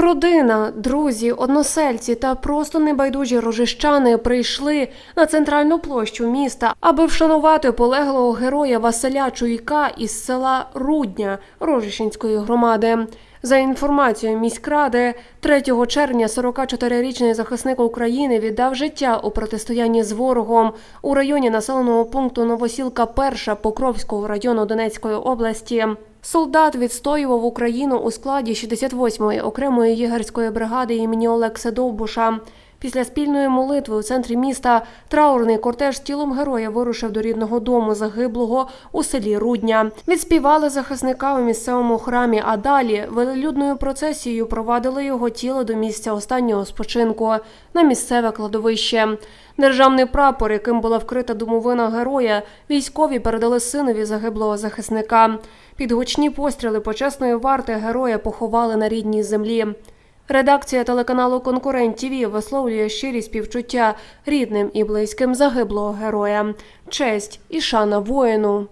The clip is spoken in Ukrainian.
Родина, друзі, односельці та просто небайдужі рожищани прийшли на центральну площу міста, аби вшанувати полеглого героя Василя Чуйка із села Рудня Рожищенської громади. За інформацією міськради, 3 червня 44-річний захисник України віддав життя у протистоянні з ворогом у районі населеного пункту Новосілка Перша Покровського району Донецької області. Солдат відстоював Україну у складі 68-ї окремої єгерської бригади імені Олекса Довбуша. Після спільної молитви у центрі міста траурний кортеж тілом героя вирушив до рідного дому загиблого у селі Рудня. Відспівали захисника у місцевому храмі, а далі велелюдною процесією провадили його тіло до місця останнього спочинку на місцеве кладовище. Державний прапор, яким була вкрита домовина героя, військові передали синові загиблого захисника. Під гучні постріли почесної варти героя поховали на рідній землі. Редакція телеканалу Конкурент ТІВІ висловлює щирі співчуття рідним і близьким загиблого героя. Честь і шана воїну.